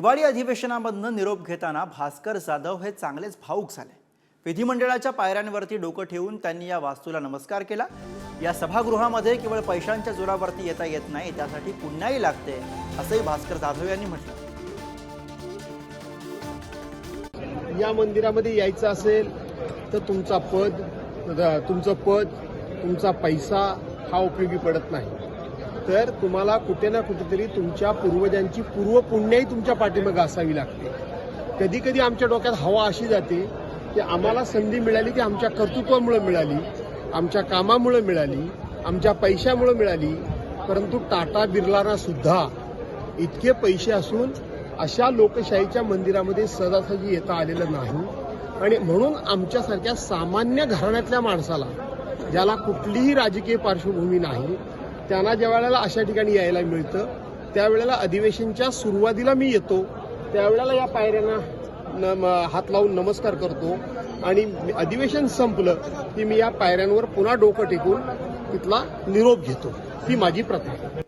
हिवाळी अधिवेशनामधनं निरोप घेताना भास्कर जाधव हे चांगलेच भाऊक झाले. विधिमंडळाच्या पायऱ्यांवरती डोकं ठेवून त्यांनी या वास्तूला नमस्कार केला. या सभागृहामध्ये केवळ पैशांच्या जोरावरती येता येत नाही त्यासाठी पुण्याही लागते असंही भास्कर जाधव यांनी म्हटलं. या मंदिरामध्ये यायचं असेल तर तुमचा पद तुमचं पद तुमचा पैसा हा उपयोगी पडत नाही. तर तुम्हाला कुठे ना कुठेतरी तुमच्या पूर्वजांची पूर्व पुण्याही तुमच्या पाठीमागे असावी लागते. कधी कधी आमच्या डोक्यात हवा अशी जाते की आम्हाला संधी मिळाली ती आमच्या कर्तृत्वामुळे मिळाली आमच्या कामामुळे मिळाली आमच्या पैशामुळे मिळाली परंतु टाटा बिर्लाना सुद्धा इतके पैसे असून अशा लोकशाहीच्या मंदिरामध्ये सहजासहजी येता आलेलं नाही. आणि म्हणून आमच्यासारख्या सामान्य घराण्यातल्या माणसाला ज्याला कुठलीही राजकीय पार्श्वभूमी नाही त्यांना ज्या वेळेला अशा ठिकाणी यायला मिळतं त्यावेळेला अधिवेशनच्या सुरुवातीला मी येतो. त्यावेळेला या पायऱ्यांना हात लावून नमस्कार करतो. आणि अधिवेशन संपलं की मी या पायऱ्यांवर पुन्हा डोकं टेकून तिथला निरोप घेतो. ही माझी प्रथा आहे.